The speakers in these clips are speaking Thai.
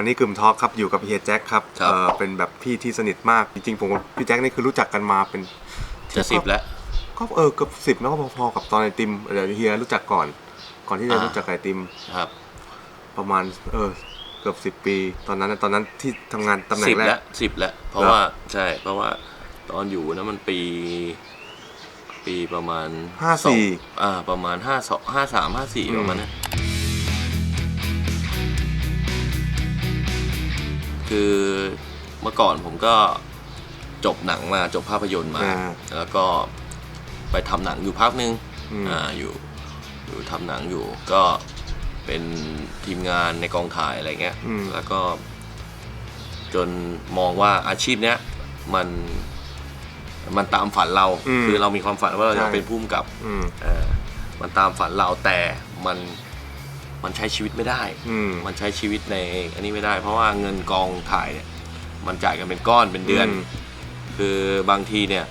วันนี้กึ่มทอล์กครับอยู่กับเฮียแจ็คครับครับ เออเป็นแบบพี่ที่สนิทมากจริงๆผมกับพี่แจ็คนี่คือรู้จักกันมาเป็น จะสิบแล้ว ก็เออเกือบสิบแล้วก็พอๆกับตอนไอติมเดี๋ยวเฮียรู้จักก่อน ก่อนที่จะอ่ารู้ รู้จักไอติมครับ ประมาณเออเกือบสิบปี ตอนนั้นนะตอนนั้นที่ทำงานตำแหน่สิงบแรแล้ก วสิบแล้ว เพราะเหรอ ว่าใช่ เพราะว่าตอนอยู่นะมันปี ปีประมาณห้าสี่สองอ่า ประมาณห้าสองห้าสามห้าสี่อืมประมาณเนี้ คือเมื่อก่อนผมก็จบหนังมาจบภาพยนตร์มา อ่าแล้วก็ไปทำหนังอยู่พักนึงอืม อ่าอยู่อยู่ทำหนังอยู่ก็เป็นทีมงานในกองถ่ายอะไรเงี้ยอืม แล้วก็ จนมองว่าอาชีพเนี้ยมันมันตามฝันเรา อืมคือเรามีความฝันว่าเราใช่จะเป็นผู้กำกับ อืม เออมันตามฝันเราแต่มัน มันใช้ชีวิตไม่ได้ อืม มันใช้ชีวิตในอันนี้ไม่ได้ เพราะว่าเงินกองถ่ายเนี่ยมันจ่ายกันเป็นก้อนเป็นเดือนอืมคือบางทีเนี่ย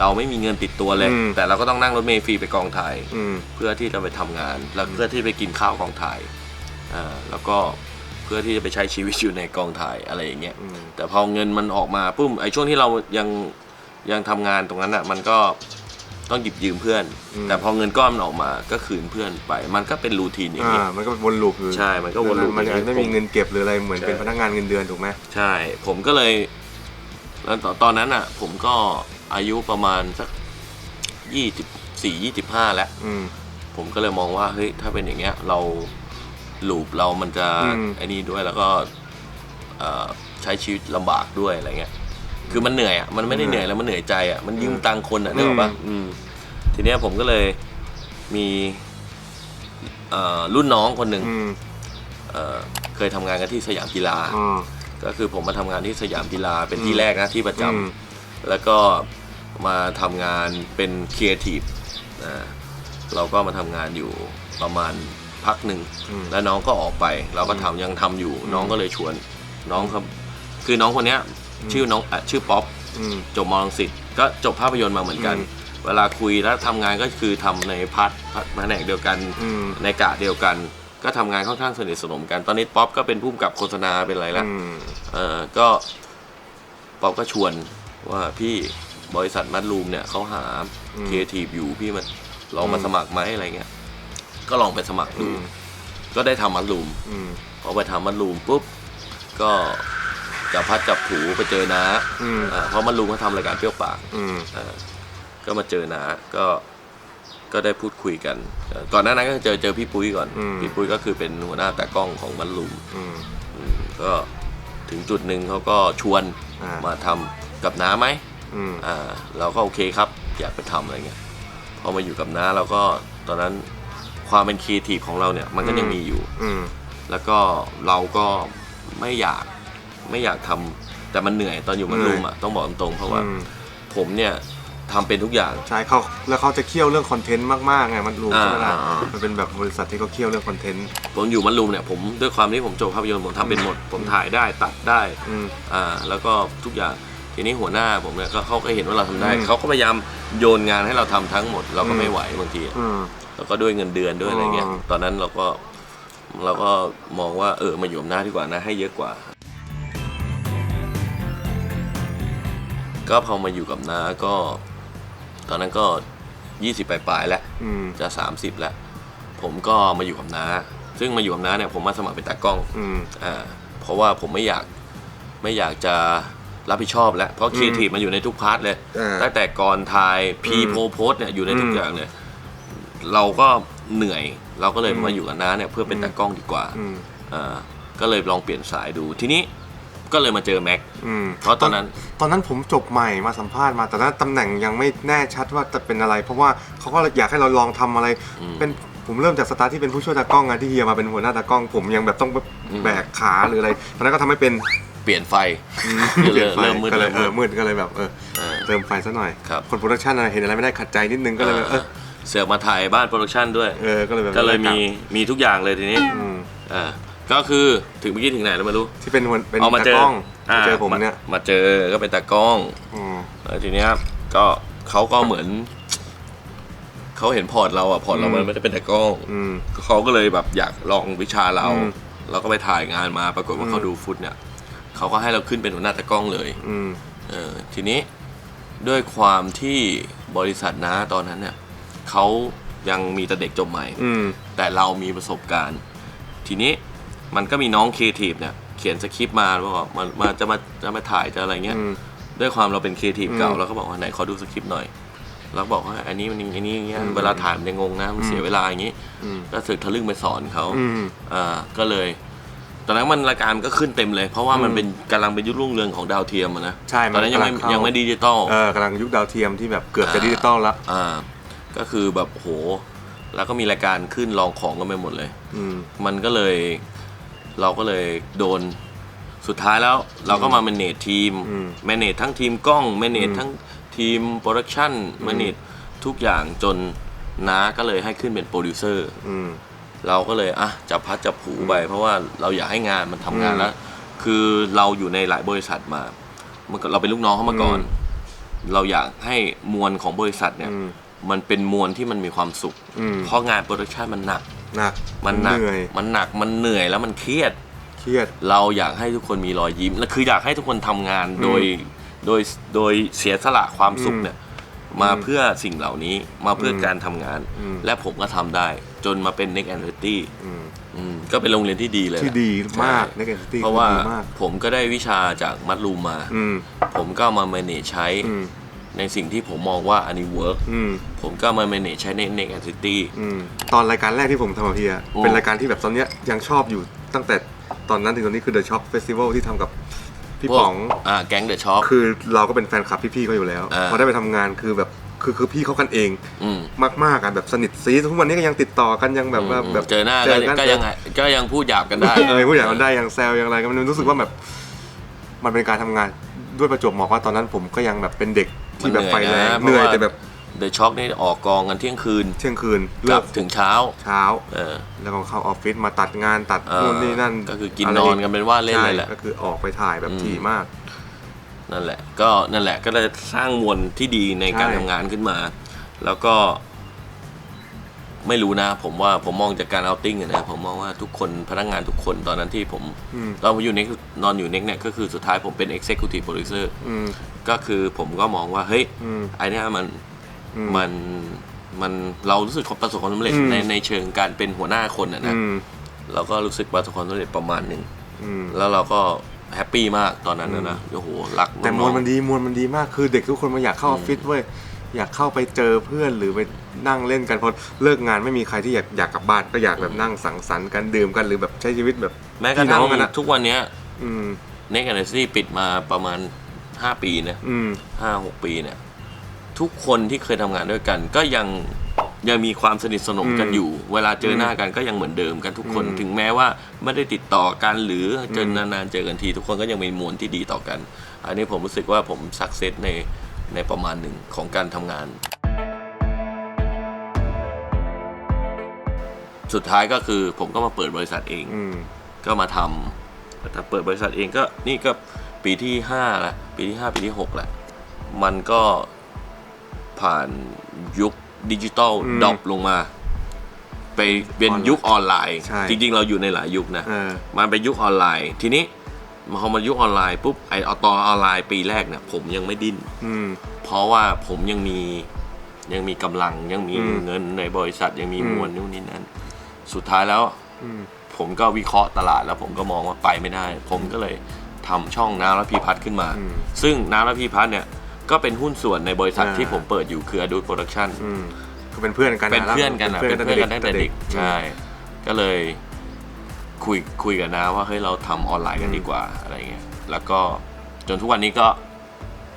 เราไม่มีเงินติดตัวเลย อืม แต่เราก็ต้องนั่งรถเมล์ฟรีไปกองถ่าย อืม เพื่อที่จะไปทำงาน แล้วเพื่อที่ไปกินข้าวกองถ่ายอ่าแล้วก็เพื่อที่จะไปใช้ชีวิตอยู่ในกองถ่ายอะไรอย่างเงี้ย อืม แต่พอเงินมันออกมาปุ๊บไอ้ช่วงที่เรายังยังทำงานตรงนั้นอะ มันก็ ต้องหยิบยืมเพื่อน อืม แต่พอเงินก้อนมันออกมาก็คืนเพื่อนไป มันก็เป็นรูทีนอย่างอ่านี้ มันก็วนลูปอยู่ใช่มันก็วนลูปมันอย่างนี้ไม่มีเงินเก็บหรืออะไรเหมือนใช่ เป็นพนักงานเงินเดือนถูกไหมใช่ ผมก็เลยแล้วตอนตอนนั้นอะ ผมก็อายุประมาณสักยี่สิบสี่ยี่สิบห้าแล้ว อืม ผมก็เลยมองว่าเฮ้ยถ้าเป็นอย่างเงี้ยเราลูปเรามันจะอืม ไอ้นี่ด้วยแล้วก็เอ่อใช้ชีวิตลำบากด้วยอะไรเงี้ย คือมันเหนื่อยอะมันไม่ได้เหนื่อยแล้วมันเหนื่อยใจอะมันยืมตังค์คนอะนึกออกปะอืมทีเนี้ยผมก็เลยมีเอ่อรุ่นน้องคนหนึ่งอืมเอ่อเคยทำงานกันที่สยามกีฬาอ่าก็คือผมมาทำงานที่สยามกีฬาเป็นอืมที่แรกนะที่ประจำอืม แล้วก็มาทำงานเป็นครีเอทีฟนะเราก็มาทำงานอยู่ประมาณพักหนึ่ง อืมแล้วน้องก็ออกไป เราก็ทำยังทำอยู่ น้องก็เลยชวน น้องครับ คือน้องคนเนี้ย ชื่อน้องอะชื่อป๊อปอืม จบมอลังสิตก็จบภาพยนตร์มาเหมือนกัน อืมเวลาคุยแล้วทำงานก็คือทำในพาร์ทพาร์ทแผนกเดียวกัน อืม ในกะเดียวกัน ก็ทำงานค่อนข้างสนิทสนมกัน ตอนนี้ป๊อปก็เป็นผู้กำกับโฆษณาเป็นอะไรแล้วอืม เออก็ป๊อปก็ชวนว่าพี่บริษัทมัดรูมเนี่ยเขาหาอืม ครีเอทีฟอยู่พี่มันลองมาอืมสมัครไหมอะไรเงี้ย ก็ลองไปสมัครอืดูมก็ได้ทำมัดรูมอืม พอไปทำมัดรูมปุ๊บ ก็ จับพัดจับผูไปเจอน้าอืมอ่าเพราะมัดรูมเขาทำรายการเปรี้ยวปากอืมอ่าก็มาเจอน้าก็ก็ได้พูดคุยกันเอ่อก่อนหน้านั้นก็เจอเจอพี่ปุ้ยก่อน อืม พี่ปุ้ยก็คือเป็นหัวหน้าตากล้องของมัดรูมอืม อืมก็ถึงจุดหนึ่งเขาก็ชวนอ่าม มาทำกับน้าไหมอืมอ่าเราก็โอเคครับ อยากไปทำอะไรเงี้ยพอมาอยู่กับน้าเราก็ตอนนั้นความเป็นครีเอทีฟของเราเนี่ยมันก็ยังมีอยู่ อืม แล้วก็เราก็ไม่อยาก ไม่อยากทำแต่มันเหนื่อยตอนอยู่มันเหนื่รุอยมอะต้องบอกตรงๆเพราะว่าอืมผมเนี่ยทำเป็นทุกอย่างใช่เขาแล้วเขาจะเคี่ยวเรื่องคอนเทนต์มากๆไงมันรู้อ่าใช่ไหมล่ะอ่ามันเป็นแบบบริษัทที่เขาเคี่ยวเรื่องคอนเทนต์ผมอยู่มันรุมเนี่ยผมด้วยความที่ผมจบภาพยนตร์ผมทำเป็นหมด ผมถ่ายได้ตัดได้อืมอ่าแล้วก็ทุกอย่างทีนี้หัวหน้าผมเนี่ยก็เขาก็เห็นว่าเราทำได้อืมเขาก็พยายามโยนงานให้เราทำทั้งหมด เราก็อืมไม่ไหวบางทีอืมแล้วก็ด้วยเงินเดือนด้วยอะไรเงี้ยอ๋อตอนนั้นเราก็เราก็มองว่าเออมาอยู่อำนาจดีกว่านะให้เยอะกว่า ก็พอมาอยู่กับน้าก็ ตอนนั้นก็ยี่สิบปลายๆแล้วอืมจะสามสิบแล้ว ผมก็มาอยู่กับน้า ซึ่งมาอยู่กับน้าเนี่ยผมมาสมัครเป็นตากล้อง อืม อ่าเพราะว่าผมไม่อยากไม่อยากจะรับผิดชอบแล้ว เพราะครีเอทีฟมันอยู่ในทุกพาร์ทเลย อ่าตั้งแต่ก่อนถ่ายพีอืมโพโพสเนี่ยอยู่ในทุอืกมอย่างเลย เราก็เหนื่อยเราก็เลยอืม มาอยู่กับน้าเนี่ยเพื่อเป็นอืมตากล้องดีกว่าอืม อ่าก็เลยลองเปลี่ยนสายดูทีนี้ ก็เลยมาเจอแม็ก อืมเพราะตอนนั้น ตอนนั้นผมจบใหม่มาสัมภาษณ์มาแต่นั้นตำแหน่งยังไม่แน่ชัดว่าจะเป็นอะไร เพราะว่าเขาก็อยากให้เราลองทำอะไรอืมเป็นผมเริ่มจากสตาร์ทที่เป็นผู้ช่วยตากล้องไงที่เฮียมาเป็นหัวหน้าตากล้อง ผมยังแบบต้องอืมแบกขาหรืออะไรตอนนั้นก็ทำให้เป็นเปลี่ยนไฟเปลี่ยนไฟเริ่มมืดก็เลยเริ่เอมมือด มืดก็เลยแบบเอออ่าเติมไฟซะหน่อยครับคนโปรดักชันอะไรเห็นอะไรไม่ได้ขัดใจนิดนึงก็เลยแบบเออเสือกมาถ่ายบ้านโปรดักชันด้วย เออก็เลยแบบก็เลยมีมีทุกอย่างเลยทีนี้ อืมอ่า ก็คือถึงเมื่อกี้ถึงไหนแล้วไม่รู้ ที่เป็นหัวเป็นเอามาตาเจอกล้องมาเจอผมเนี่ยมาเจอก็เป็นตากล้องอืมแล้วทีเนี้ยก็เขาก็เหมือนเขาเห็นพอร์ตเราอะพอร์ตเราอืมมันไม่ได้เป็นตากล้อง อืม เขาก็เลยแบบอยากลองวิชาเรา อืม เราก็ไปถ่ายงานมาปรากฏว่าอืมเขาดูฟุตเนี่ยเขาก็ให้เราขึ้นเป็นหัวหน้าตากล้องเลย อืม เออทีนี้ด้วยความที่บริษัทนะตอนนั้นเนี่ยเขายังมีแต่เด็กจบใหม่ อืม แต่เรามีประสบการณ์ ทีนี้ มันก็มีน้องครีเอทีฟเนี่ยเขียนสคริปต์มาว่าบอกมามาจะมาจะมาถ่ายจะอะไรเงี้ย อืม ด้วยความเราเป็นครีเอทีฟเก่าอืมเราก็บอกว่าไหนขอดูสคริปต์หน่อยเราก็บอกว่าอันนี้มันอันนี้อย่างเงี้ยอืมเวลาถ่ายมันจะงงนะมันเสียอืมเวลาอย่างงี้อืม ก็สึกทะลึ่งไปสอนเขา อืม อ่าก็เลย ตอนนั้นมันรายการมันก็ขึ้นเต็มเลย เพราะว่ามันอืมเป็นกำลังเป็นยุครุ่งเรืองของดาวเทียมอะนะใช่ตอนนั้นยังไม่มันกำลังเข้ายังไม่ดิจิตอลเออกำลังยุคดาวเทียมที่แบบเกือบจะดิจิตอลแล้วอ่า ก็คือแบบโห แล้วก็มีรายการขึ้นลองของกันไปหมดเลย อืม มันก็เลย เราก็เลยโดนสุดท้ายแล้วเราก็มาแมเนจทีมอืมแมเนจทั้งทีมกล้องแมเนจอืมทั้งทีมโปรดักชันแมเนจทุกอย่างจนน้าก็เลยให้ขึ้นเป็นโปรดิวเซอร์อืม เราก็เลยอะจับพัดจับผูไป เพราะว่าเราอยากให้งานมันทำงานอืมแล้ว คือเราอยู่ในหลายบริษัทมามันก็เราเป็นลูกน้องเขามาก่อนอืเราอยากให้มวลของบริษัทเนี่ย อืม มันเป็นมวลที่มันมีความสุข อืม เพราะงานโปรดักชันมันหนัก หนักมันหนักเหนื่อยมันหนักมันเหนื่อยแล้วมันเครียด เครียด เราอยากให้ทุกคนมีรอยยิ้มและคืออยากให้ทุกคนทำงานอืมโดยโดยโดยเสียสละความสุขอืมเนี่ยมาเพื่อสิ่งเหล่านี้มาเพื่ออมการทำงาน อืม และผมก็ทำได้ จนมาเป็น Next a n t i t y อืมอืมก็เป็นโรงเรียนที่ดีเลยที่แหละดีมากใช่ในการที่เพราะว่าดีมาก ผมก็ได้วิชาจากมัดรูมมา อืม ผมก็เอามา manage ใช้ อืม ในสิ่งที่ผมมองว่าอันนี้เวิร์กอืมผมก็เอามา manage ใช้ใน Next a n t i t y อืมตอนรายการแรกที่ผมทำกับพี่อะอืมเป็นรายการที่แบบตอนเนี้ยยังชอบอยู่ตั้งแต่ตอนนั้นถึงตอนนี้คือ The Shock Festival ที่ทำกับพี่ป๋อง อ่าแก๊งเดอะช็อค คือเราก็เป็นแฟนคลับพี่ๆเขาอยู่แล้วอ่า พอได้ไปทำงานคือแบบคือคือพี่เขากันเองอืมมากๆอะแบบสนิทซีทุกวันนี้ก็ยังติดต่อกันยังแบบว่าอืมแบบเจอหน้าเจก็อกันก็ยังไงก็ยังพูดหยาบกันได้ เออผู้ใหญ่มันได้ยังแซวยังอะไรก็มันรู้สึกว่าแบบมันเป็นการทำงานด้วยประจวบเหมาะว่าตอนนั้นผมก็ยังแบบเป็นเด็ก ที่แบบไฟแรงเหนื่อยแต่แบบเดอะช็อคนี่ออกกองกันเที่ยงคืน เที่ยงคืนกเลิลักบถึงเช้า เช้า เออแล้วก็เข้าออฟฟิศมาตัดงานตัดเออนู่นนี่นั่นก็คือกินนอนกันเป็นว่าเล่นเลยแหละ ใช่ก็คือออกไปถ่ายแบบอืม ถี่มาก นั่นแหละ ก็นั่นแหละก็เลยสร้างมวลที่ดีในการใช่ ทำงานขึ้นมา แล้วก็ ไม่รู้นะ ผมว่าผมมองจากการเอาติ้งอะนะผมมองว่าทุกคนพนักงานทุกคนตอนนั้นที่ผมอืมเราอยู่เน็กนอนอยู่เน็กเนี่ยก็คือสุดท้ายผมเป็น Executive Producer อืม ก็คือผมก็มองว่า เฮ้ยอืม ไอ้เนี่ยมันอืมันมันเรารู้สึกประสบความสำเร็จอืม ในในเชิงการเป็นหัวหน้าคนอะนะอืมเราก็รู้สึกประสบความสำเร็จประมาณหนึ่ง อืม แล้วเราก็แฮปปี้มากตอนนั้นนะนะโอ้โหรักแต่มน้วอลงมันดีมวลมันดีมากคือเด็กทุกคนมาอยากเข้าออฟฟิศเว้ย อยากเข้าไปเจอเพื่อนหรือไปนั่งเล่นกันพอเลิกงานไม่มีใครที่อยากอยากกลับบ้านก็อยากแบบนั่งสังสรรค์กันดื่มกันหรือแบบใช้ชีวิตแบบๆแม้กระทั่งพี่น้องกันอะทุกวันเนี้ยอืม เน็กแอนด์ซี่ปิดมาประมาณ 5 ปีนะอืม ห้าหกปีเนี่ย ทุกคนที่เคยทำงานด้วยกัน ก็ยังยังมีความสนิทสนมกันอืมอยู่ เวลาเจอหน้ากันก็ยังเหมือนเดิมกันทุกคนอืมถึงแม้ว่าไม่ได้ติดต่อกันหรือเจอมนานๆเจอกันที ทุกคนก็ยังมีมวลที่ดีต่อกัน อันนี้ผมรู้สึกว่าผมสักเซสใน ในประมาณหนึ่งของการทำงาน สุดท้ายก็คือผมก็มาเปิดบริษัทเอง อืมก็มาทำแต่เปิดบริษัทเองก็นี่ก็ปีที่ห้าละปีที่ห้าปีที่หกละมันก็ผ่านยุคดิจิตอลอืมดรอปลงมา ไปเป็นยุคออนไลน์ ใช่ จริงๆ เราอยู่ในหลายยุคนะ เออ มันเป็นยุคออนไลน์ ทีนี้ พอมายุคออนไลน์ปุ๊บไอเอาตอนออนไลน์ปีแรกเนี่ยผมยังไม่ดิ้นอืม เพราะว่าผมยังมียังมีกำลังยังมีอืมเงินในบริษัทยังมีอืม มวลนู่นนี่นั่นสุดท้ายแล้ว อืม ผมก็วิเคราะห์ตลาดแล้วผมก็มองว่าไปไม่ได้ ผมก็เลยทำช่องน้ำและพีพัฒน์ขึ้นมา อืมซึ่งน้ำและพีพัฒน์เนี่ยก็เป็นหุ้นส่วนในบริษัทอ่า ที่ผมเปิดอยู่คือ Adult Production อืมก็เป็นเพื่อนกันเป็นเพื่อนกันอะเป็นเพื่อนกันตั้งแต่เด็กอืมใช่ ก็เลย คุยคุยกับน้าว่าเฮ้ยเราทำออนไลน์กันอืมดีกว่าอะไรเงี้ยแล้วก็จนทุกวันนี้ก็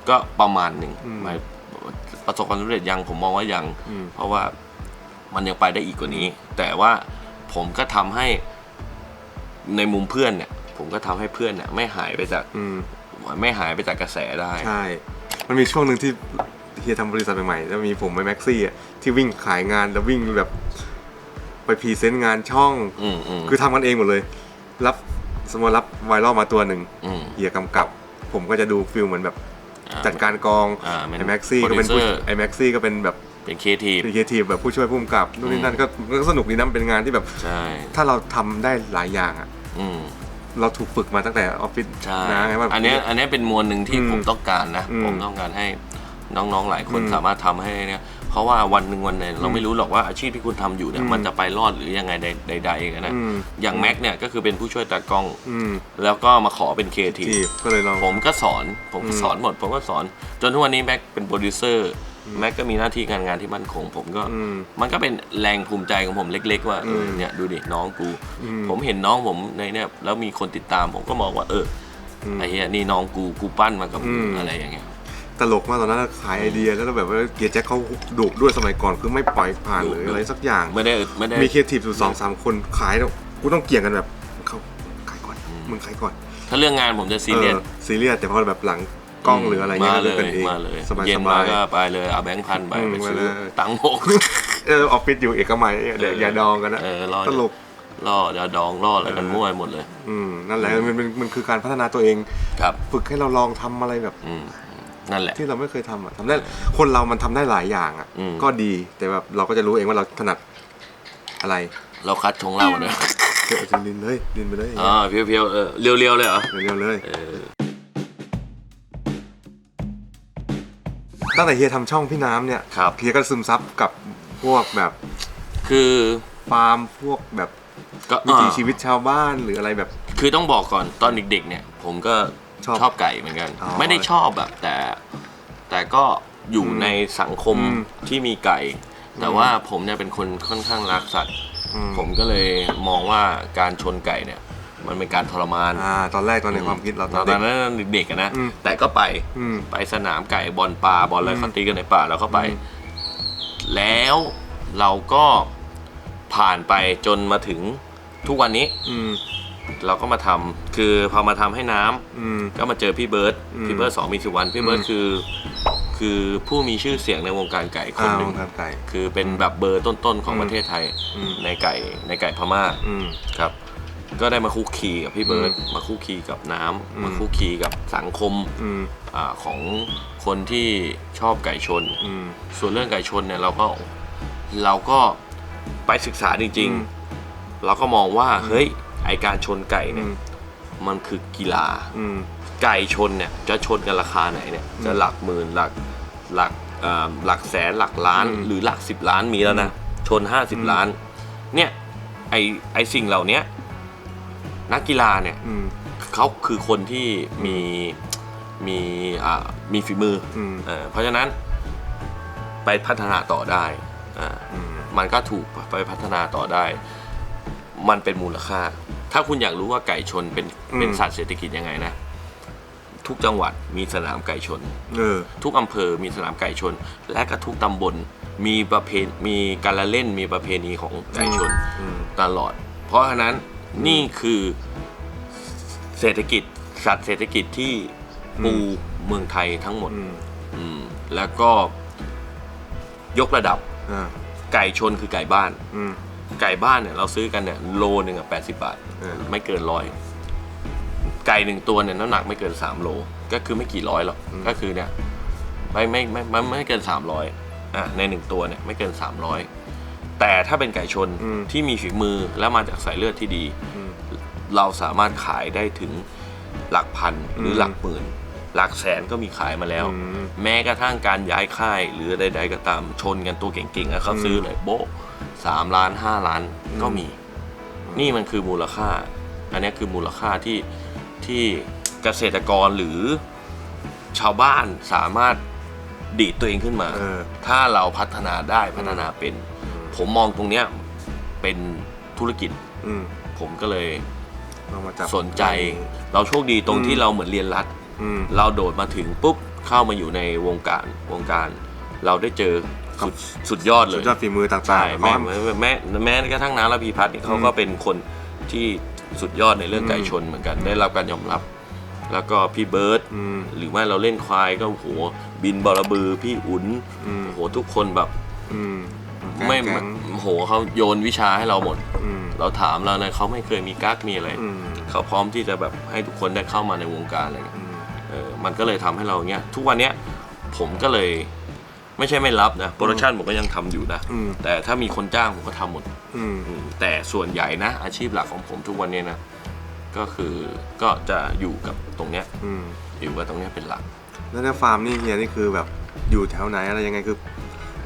ก็ประมาณหนึ่งอืมหมายประสบความสำเร็จยังผมมองว่ายัง อืม เพราะว่ามันยังไปได้อีกกว่านี้ แต่ว่าผมก็ทำให้ในมุมเพื่อนเนี่ย ผมก็ทำให้เพื่อนเนี่ยไม่หายไปจากอืม ไม่หายไปจากกระแสได้ ใช่ มันมีช่วงหนึ่งที่เฮียทำบริษัทใหม่ๆ แล้วมีผมไปแม็กซี่อะที่วิ่งขายงานแล้ววิ่งแบบ ไปพรีเซนต์งานช่อง อืมอืมคือทำกันเองหมดเลย รับสมมติรับไวรัลมาตัวหนึ่งอืม เฮียกำกับ ผมก็จะดูฟิลเหมือนแบบอ่าจัดการกองอ่าเป็นไอแม็กซี่ก็เป็นผู้ producer ไอแม็กซี่ก็เป็นแบบเป็นครีเอทีฟครีเอทีฟแบบผู้ช่วยผู้กำกับนู่นนี่นั่นก็ก็สนุกดีนะมันเป็นงานที่แบบ ใช่ถ้าเราทำได้หลายอย่างอะอืม เราถูกฝึกมาตั้งแต่ออฟฟิศใช่นะไงว่า อันเนี้ยอันเนี้ยเป็นมวลหนึ่งที่อืมผมต้องการนะ อืมผมต้องการให้น้องๆหลายคนอืมสามารถทำให้เนี่ยเพ ราะว่าวันหนึ่งวันหนึ่งเราไม่รู้หรอกว่าอาชีพที่คุณทำอยู่เนี่ยอืมมันจะไปรอดหรือยังไงใดใดๆกันนะอืมอย่างแม็กเนี่ยก็คือเป็นผู้ช่วยตากล้องอืมแล้วก็มาขอเป็นครีเอทีฟทีบก็เลยลองผมก็สอนผมก็อืมสอนหมด ผมก็สอน จนทุกวันนี้แม็กเป็นโปรดิวเซอร์แม็กก็มีหน้าที่การงานที่มั่นคงผมก็อืมมันก็เป็นแรงภูมิใจของผมเล็ก ๆ ว่าเอออืมเนี่ยดูดิน้องกูอืมผมเห็นน้องผมในเนี่ยแล้วมีคนติดตามผมก็มองว่าเอออมไอ้เหี้ยนี่น้องกูกูปั้นมากับมึงอืมอะไรอย่างเงี้ย ตลกมากตอนนั้นขายไอเดียแล้วแบบว่าเกียร์แจ็คเขาดุด้วยสมัยก่อนคือไม่ปล่อยผ่านดุหรือดุอะไรสักอย่างไม่ได้ไม่ได้มีครีเอทีฟอยู่สองสามคนขายแล้วกูต้องเกี่ยงกันแบบเขาขายก่อนอืมมึงขายก่อน ถ้าเรื่องงานผมจะซีเรียสออซีเรียสแต่พอแบบหลังกล้องหรืออะไรเงี้ยมาเลก็ยเป็นเองมาเลยสบายเย็สนบามายก็ไปเลยเอาแบงค์พันไปอืมไปซื้อไปเลยตังค์หกเออออฟฟิศอยู่เอกมัยเดี๋ยวเออออย่าดองกันนะเออรอตลกล่อเดี๋ยวดองล่ออะไรกันเออมั่วไปหมดเลย อืมนั่นแหละมันมันมันคือการพัฒนาตัวเองครับฝึกให้เราลองทำอะไรแบบอืม นั่นแหละ ที่เราไม่เคยทำอะทำได้คนเรามันทำได้หลายอย่างอะอืม ก็ดีแต่แบบเราก็จะรู้เองว่าเราถนัดอะไรเราคัดชงเหล้าเนี่ยเดี๋ยวจะดินเลยดินไปเลยอ่าเพียวๆเออเรียวๆเลยเหรอเร็วๆเลยเออตั้งแต่เฮียทำช่องพี่น้ำเนี่ยครับ เฮียก็ซึมซับกับพวกแบบคือฟาร์มพวกแบบก็วิถีอ่า ชีวิตชาวบ้านหรืออะไรแบบ คือต้องบอกก่อนตอนเด็กๆเนี่ย ผมก็ ชอบชอบไก่เหมือนกัน อ๋อไม่ได้ชอบแบบแต่ แต่ก็อยู่อืมในสังคมอืมที่มีไก่ แต่ว่าผมเนี่ยเป็นคนค่อนข้างรักสัตว์ อืม ผมก็เลยมองว่าการชนไก่เนี่ย มันเป็นการทรมานอ่าตอนแรกตอนในความคิดเราตตออนนเด็ก นั้นเด็กๆอะนะอืม แต่ก็ไป อืม ไปสนามไก่บอลปลาบอลอะไรอืมเขาตีกันในป่าแล้วก็ไป อืม แล้วเราก็ผ่านไปจนมาถึงทุกวันนี้ อืม เราก็มาทำคือพอมาทำให้น้ำอืม ก็มาเจอพี่เบิร์ตอืมพี่เบิร์ตสองมีสุวรรณพี่เบิร์ตอืม คือ คือผู้มีชื่อเสียงในวงการไก่คนอ่าหนึ่งทำไก่ คือเป็นแบบเบอร์ต้นๆของอืมประเทศไทยอืม ในไก่ในไก่พม่า อืม ครับ ก็ได้มาคุกคีกับพี่เบิร์ตอืมมาคุกคีกับน้ำอืม มาคุกคีกับสังคมอืมอาของคนที่ชอบไก่ชน อืม ส่วนเรื่องไก่ชนเนี่ยเราก็เราก็ไปศึกษาจริง อืม ๆ เราก็มองว่าเฮ้ย ไอการชนไก่อืเนี่ยมมันคือกีฬาอืมไก่ชนเนี่ยจะชนกันราคาไหนเนี่ยอืมจะหลักหมื่นหลักหลักเอ่อหลักแสนหลักล้านอืมหรือหลักสิบล้านมีแล้วนะชนห้าสิบอืมล้าน เนี่ยไอไอสิ่งเหล่าเนี้ยนักกีฬาเนี่ยอืมเขาคือคนที่มีมีอ่ามีฝีมืออืมเออเพราะฉะนั้นไปพัฒนาต่อได้อ่าอืมมันก็ถูกไปพัฒนาต่อได้ มันเป็นมูลค่า ถ้าคุณอยากรู้ว่าไก่ชนเป็นเป็นสัตว์เศรษฐกิจยังไงนะ ทุกจังหวัดมีสนามไก่ชนเออทุกอำเภอมีสนามไก่ชน และก็ทุกตำบลมีประเพณมีการละเล่นมีประเพณีของไก่ชนอืมตลอด เพราะฉะนั้นนี่คือเศรษฐกิจสัตว์เศรษฐกิจที่ปูเมืองไทยทั้งหมดอืมอืมแล้วก็ยกระดับอ่าไก่ชนคือไก่บ้านอืม ไก่บ้านเนี่ยเราซื้อกันเนี่ยโลหนึ่งอะแปดสิบาทเออไม่เกินร้อยไก่หนึ่งตัวเนี่ยน้ำหนักไม่เกินสามโลก็คือไม่กี่ร้อยหรอกก็คือเนี่ยไม่ไม่ไม่ไม่ไม่ไม่เกินสามร้อยอะในหนึ่งตัวเนี่ยไม่เกินสามร้อยแต่ถ้าเป็นไก่ชนอืมที่มีฝีมือและมาจากสายเลือดที่ดีอืมเราสามารถขายได้ถึงหลักพันหรือมหลักหมื่น หลักแสนก็มีขายมาแล้วอืมแม้กระทั่งการย้ายค่ายหรือใดๆก็ตามชนกันตัวเก่งๆแล้วเขาอืมซื้อเลยโบ๊ะ สามล้านห้าล้านก็มี นี่มันคือมูลค่า อันนี้คือมูลค่าที่ที่เกษตรกรหรือชาวบ้านสามารถดีดตัวเองขึ้นมา เออ ถ้าเราพัฒนาได้พัฒนาเป็น ผมมองตรงเนี้ยเป็นธุรกิจ อืมผมก็เลยเอามาจับ สนใจ เราโชคดีตรงอืม ที่เราเหมือนเรียนรัดอืม เราโดดมาถึงปุ๊บเข้ามาอยู่ในวงการวงการ เราได้เจอสุดสุดยอดเลสุดย ยอดฝีมือต่างใช่ๆแม้เขาแม้แม้แม้กระทั่งน้าระพีพัฒน์เนี่ยเขาอืมก็เป็นคนที่สุดยอดในเรื่องอืมไก่ชนเหมือนกัน ได้รับการยอมรับ แล้วก็พี่เบิร์ตอืม หรือว่าเราเล่นควายก็โอ้โหบินบอระบือพี่อุ๋นอืม โอ้โหทุกคนแบบอืมไม่แก๊งโอ้โหเขาโยนวิชาให้เราหมดอืมเราถามเราเลยเขาไม่เคยมีกั๊กมีอะไรอืมเขาพร้อมที่จะแบบให้ทุกคนได้เข้ามาในวงการอะไรเงี้ยอืม เออมันก็เลยทำให้เราเนี้ยทุกวันเนี้ยผมก็เลย ไม่ใช่ไม่รับนะโปรดักชันผมก็ยังทำอยู่นะอืม แต่ถ้ามีคนจ้างผมก็ทำหมดอืม อืมแต่ส่วนใหญ่นะ อาชีพหลักของผมทุกวันเนี้ยนะก็คือก็จะอยู่กับตรงเนี้ยอืม อยู่กับตรงเนี้ยเป็นหลัก แล้วในฟาร์มนี่เฮียนี่คือแบบอยู่แถวไหนอะไรยังไงคือ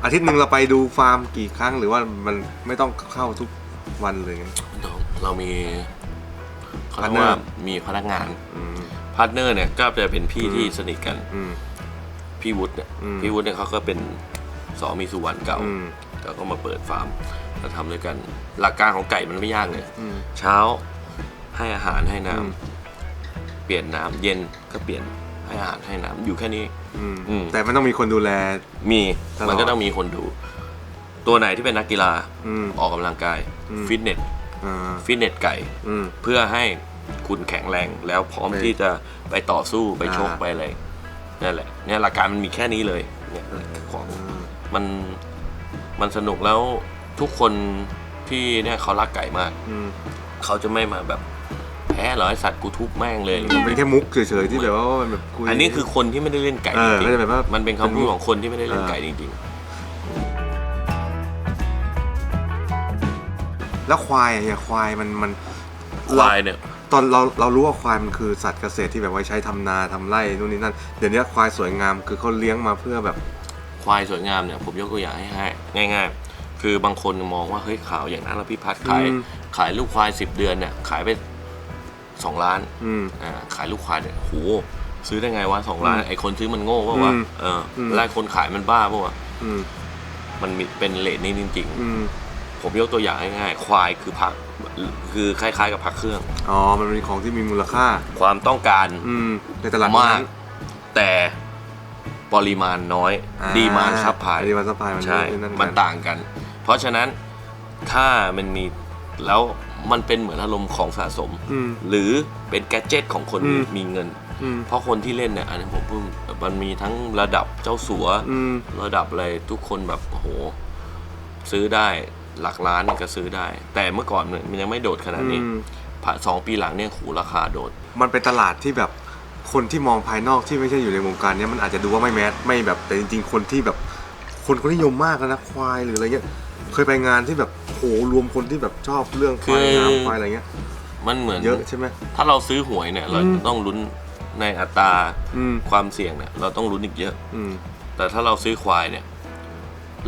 อาทิตย์หนึ่งเราไปดูฟาร์มกี่ครั้งหรือว่ามันไม่ต้องเข้าทุกวันเลยไง เราเรามีเขาเรียก Partner ว่ามีพนักงานอืม พาร์ทเนอร์เนี่ยก็จะเป็นพี่อืมที่สนิทกัน อืม พี่วุฒิเนี่ยอืมพี่วุฒิเนี่ยเขาก็เป็นสอมีสุวรรณเก่าอืม แล้วก็มาเปิดฟาร์มเราทำด้วยกัน หลักการของไก่มันไม่ยากเลยอืม เช้าให้อาหารให้น้ำอืม เปลี่ยนน้ำเย็นก็เปลี่ยนให้อาหารให้น้ำอยู่แค่นี้ อืมอืม แต่มันต้องมีคนดูแล มีตลอด มันก็ต้องมีคนดู ตัวไหนที่เป็นนักกีฬาอืม ออกกำลังกายอืม ฟิตเนสอ่าฟิตเนสไก่ อืม เพื่อให้คุณแข็งแรงแล้วพร้อมไปที่จะไปต่อสู้ไปชกอ่า ไปอะไร นั่นแหละเนี่ยหลักการมันมีแค่นี้เลยเนี่ยของอืมมันมันสนุกแล้วทุกคนที่เนี่ยเขารักไก่มากอืมเขาจะไม่มาแบบแพ้เหรอไอสัตว์กูทุบแม่งเลยมันเป็นแค่มุกเฉยๆที่แบบว่ามันแบบคุยอันนี้คือคนที่ไม่ได้เล่นไก่เอจอริงไม่ได้แบบว่าๆมันเป็นคำพูดของคนที่ไม่ได้เล่นเออไก่จริงแล้วควายอะเฮียควายมันมันๆควายเนี่ย ตอนเราเรารู้ว่าควายมันคือสัตว์เกษตรที่แบบไว้ใช้ทำนาทำไร่นู่นนี่นั่นเดี๋ยวนี้ควายสวยงามคือเขาเลี้ยงมาเพื่อแบบ ควายสวยงามเนี่ยผมยกตัวอย่างให้ให้ง่าย ๆ คือบางคนมองว่าเฮ้ยข่าวอย่างนั้นแล้วพี่พัดขายอืม ขายลูกควายสิบเดือนเนี่ยขายไปสองล้านอืม อ่าขายลูกควายเนี่ยโหซื้อได้ไงวะสองล้านอืมไอคนซื้อมันโง่ป่าวะอืมเอออม แล้วไอ้คนขายมันบ้าป่าวะอืมมันมีเป็นเลทนี้จริง อืมๆ ผมยกตัวอย่างง่ายๆควายคือพักคือคล้ายๆ กับพักเครื่อง อ๋อ มันเป็นของที่มีมูลค่า ความต้องการอืมในตลาดมากนั้นแต่ปริมาณน้อยอ่าดีมานซับพายดีมานซัพพลายมันใช่นั่นมันกัต่างกัน เพราะฉะนั้นถ้ามันมีแล้วมันเป็นเหมือนอารมณ์ของสะสมอืมหรือเป็นแกดเจิตของคนอืมมีเงินอืมเพราะคนที่เล่นเนี่ยอันนี้ผมพูดมันมีทั้งระดับเจ้าสัวอืมระดับอะไรทุกคนแบบโอ้โหซื้อได้ หลักล้านเนี่ยก็ซื้อได้ แต่เมื่อก่อนเนี่ยมันยังไม่โดดขนาดนี้อืม ผ่านสองปีหลังเนี่ยหูราคาโดด มันเป็นตลาดที่แบบคนที่มองภายนอกที่ไม่ใช่อยู่ในวงการเนี้ยมันอาจจะดูว่าไม่แมสไม่แบบแต่จริงๆ คนที่แบบคนเขานิยมมากแล้วนะควายหรืออะไรเงี้ยเคยไปงานที่แบบโหรวมคนที่แบบชอบเรื่องควายคืองามควายอะไรเงี้ยมันเหมือน เยอะใช่ไหม ถ้าเราซื้อหวยเนี่ย เราอืม จะต้องลุ้นในอัตราอืมความเสี่ยงเนี่ย เราต้องลุ้นอีกเยอะ อืม แต่ถ้าเราซื้อควายเนี่ย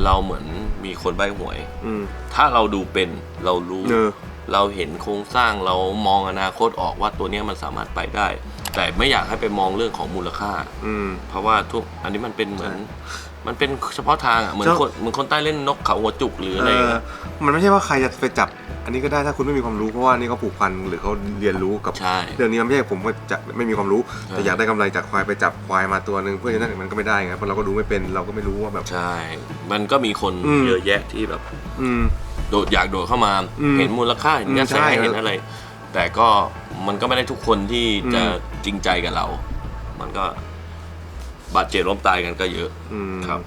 เราเหมือนมีคนใบหวย อืม ถ้าเราดูเป็นเรารู้เนอเราเห็นโครงสร้างเรามองอนาคตออกว่าตัวเนี้ยมันสามารถไปได้ แต่ไม่อยากให้ไปมองเรื่องของมูลค่า อืม เพราะว่าทุกอันนี้มันเป็นเหมือนใช่ มันเป็นเฉพาะทางอะเหมือนเจ้าคนเหมือนคนใต้เล่นนกเขาหัวจุกหรืออะไรเออเงี้ย มันไม่ใช่ว่าใครจะไปจับ อันนี้ก็ได้ถ้าคุณไม่มีความรู้เพราะว่านี่เขาผูกพันหรือเขาเรียนรู้กับใช่เรื่องนี้มันไม่ใช่ผมก็จะไม่มีความรู้ใช่แต่อยากได้กำไรจากควายไปจับควายมาตัวหนึ่งเพื่อจะนั่นมันก็ไม่ได้ไงเพราะเราก็ดูไม่เป็นเราก็ไม่รู้ว่าแบบ ใช่ มันก็มีคนอืม เยอะแยะที่แบบ อืม โดดอยากโดดเข้ามาอืมเห็นมูลค่าเห็นกระอืมแสใช่เห็นอะไร แต่ก็มันก็ไม่ได้ทุกคนที่อืมจะจริงใจกับเรา มันก็ บาดเจ็บล้มตายกันก็เยอะอืมครับ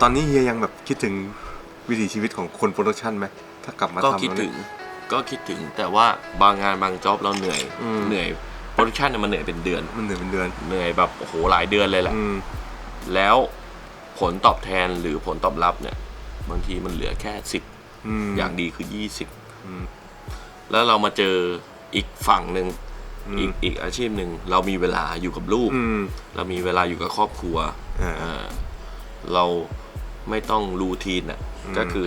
ตอนนี้เฮียยังแบบคิดถึงวิถีชีวิตของคนโปรดักชันไหมถ้ากลับมาก็ทำคิดแล้วถึเนี่ยงก็คิดถึงแต่ว่าบางงานบางจ็อบเราเหนื่อยอืม เหนื่อยโปรดักชันเนี่ยมันเหนื่อยเป็นเดือน มันเหนื่อยเป็นเดือน เหนื่อยแบบโอ้โหหลายเดือนเลยแหละ อืม แล้วผลตอบแทนหรือผลตอบรับเนี่ย บางทีมันเหลือแค่สิบอืมอย่างดีคือยี่สิบอืม แล้วเรามาเจออีกฝั่งหนึ่ง อืมอีกอีกอาชีพหนึ่งเรามีเวลาอยู่กับลูก อืม เรามีเวลาอยู่กับครอบครัวอ่าเอ่อเราไม่ต้องรูทีนอะอืมก็คือ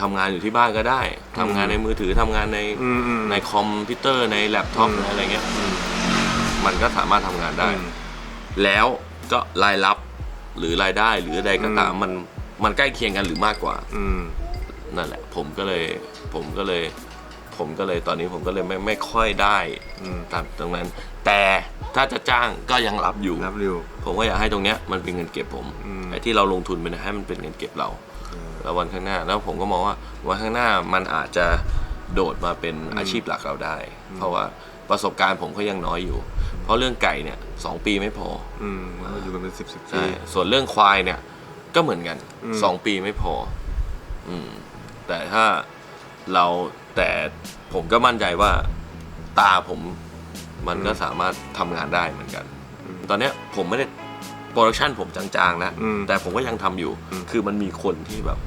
ทำงานอยู่ที่บ้านก็ได้ทำงานอืมในมือถือทำงานในอืมอืม ในคอมพิวเตอร์ในแล็ปท็อปอืมอะไรเงี้ยอืมมันก็สามารถทำงานได้อืมแล้วก็รายรับหรือรายได้หรืออะไรก็ตามอืมมันมันใกล้เคียงกันหรือมากกว่า อืม นั่นแหละผมก็เลยผมก็เลย ผมก็เลยตอนนี้ผมก็เลยไม่ไม่ค่อยได้อืมตามตรงนั้น แต่ถ้าจะจ้างก็ยังรับอยู่ รับเร็ว ผมก็อยากให้ตรงเนี้ยมันเป็นเงินเก็บผมอืม ไอ้ที่เราลงทุนไปเนี่ยให้มันเป็นเงินเก็บเรา แล้ววันข้างหน้าแล้วผมก็มองว่าวันข้างหน้ามันอาจจะโดดมาเป็นอาชีพหลักเราได้ เพราะว่าประสบการณ์ผมก็ยังน้อยอยู่ เพราะเรื่องไก่เนี่ยสองปีไม่พออืมเราอยู่กันเป็นสิบสิบปี ใช่ส่วนเรื่องควายเนี่ยก็เหมือนกันอืม สองปีไม่พอ อืมแต่ถ้าเรา แต่ผมก็มั่นใจว่าตาผมมันก็สามารถทำงานได้เหมือนกัน ตอนเนี้ยผมไม่ได้โปรดักชันผมจางๆแล้วอืมแต่ผมก็ยังทำอยู่ อืมคือมันมีคนที่แบบ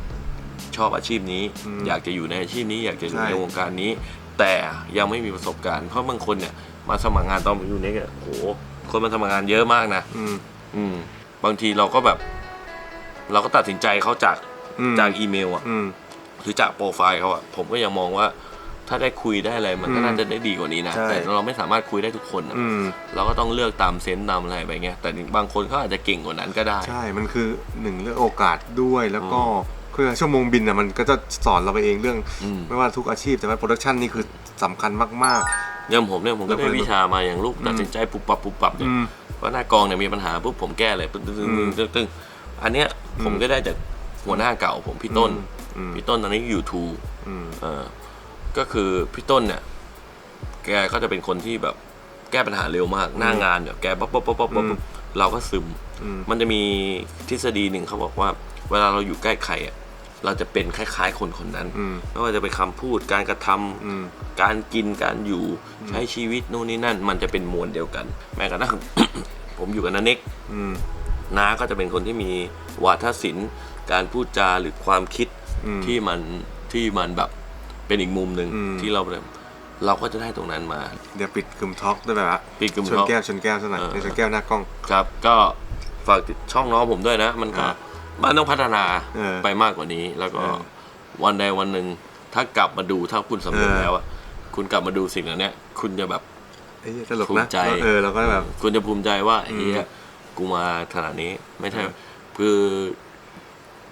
ชอบอาชีพนี้ อืมอยากจะอยู่ในอาชีพนี้ อยากจะอยู่ใช่ ในวงการนี้ แต่ยังไม่มีประสบการณ์เพราะบางคนเนี่ยมาสมัครงานตอนผมอยู่เนี่ยโอ้โหคนมาสมัครงานเยอะมากนะ อืมอืมบางทีเราก็แบบ เราก็ตัดสินใจเขาจากอืมจากอีเมลอะอืม หรือจากโปรไฟล์เขาอะผมก็ยังมองว่า ถ้าได้คุยได้อะไรมันก็อืมน่าจะได้ดีกว่านี้นะ ใช่แต่เราไม่สามารถคุยได้ทุกคนอะอืม เราก็ต้องเลือกตามเซนส์ตามอะไรไปเงี้ยแต่บางคนเขาอาจจะเก่งกว่านั้นก็ได้ ใช่ มันคือหนึ่งเรื่องโอกาสด้วยแล้วก็คือชั่วโมงบินอะมันก็จะสอนเราไปเองเรื่อง อืม ไม่ว่าทุกอาชีพแต่ว่าโปรดักชันนี่คือสำคัญมาก อย่างผมเนี่ยผมก็แล้วได้ก็วิชามาอย่างลูกอืมตัดสินใจปุบปับปุบปับๆเนี่ยอืมว่าหน้ากองเนี่ยมีปัญหาปุ๊บผมแก้เลยตึ้งตึ้งตึ้งอืมตึ้งตึ้งอันเนี้ยอืมผมก็ได้จากหัวหน้าเก่าผมพี่ต้น อืม พี่ต้นตอนนี้อยู่ทูอืมเออก็คือพี่ต้นเนี่ย แกก็จะเป็นคนที่แบบแก้ปัญหาเร็วมาก หน้างานเนี่ยแกป๊อปป๊อปป๊อปป๊อปป๊อปอืมเราก็ซึมอืมมันจะมีทฤษฎีหนึ่งเขาบอกว่า เวลาเราอยู่ใกล้ใครอะเราจะเป็นคล้ายๆคนคนนั้นอืมไม่ว่าจะเป็นคำพูดการกระทำอืมการกินการอยู่ใช้ชีวิตนู่นนี่นั่น มันจะเป็นมวลเดียวกัน แม้กระทั่งผมอยู่กับนาเน็กอืมน้าก็จะเป็นคนที่มีวาทศิลป์ การพูดจาหรือความคิด อืม ที่มันที่มันแบบเป็นอีกมุมหนึ่งอืม ที่เราแบบเราก็จะได้ตรงนั้นมา เดี๋ยวปิดกลุ่มท็อกด้วยแบบว่าปิดกลุ่มชน talk แก้วชนแก้วซะหน่อยเออ ในชนแก้วหน้ากล้อง ครับ ก็ฝากติดช่องน้องผมด้วยนะ มันก็อ่ามันต้องพัฒนาเออไปมากกว่านี้ แล้วก็เออวันใดวันหนึ่งถ้ากลับมาดูถ้าคุณสำเร็จเออ แล้วอะคุณกลับมาดูสิ่งเหล่านี้คุณจะแบบไอ้เหี้ยตลกภูนะมิใจเออเราก็แบบ คุณจะภูมิใจว่าอืมเฮียกูมาขนาดนี้ ไม่ใช่อืมคือ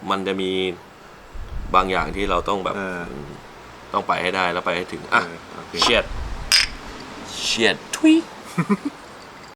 มันจะมี บางอย่างที่เราต้องแบบเออมต้องไปให้ได้แล้วไปให้ถึงอะเออโอเค เชียดเชียดทุย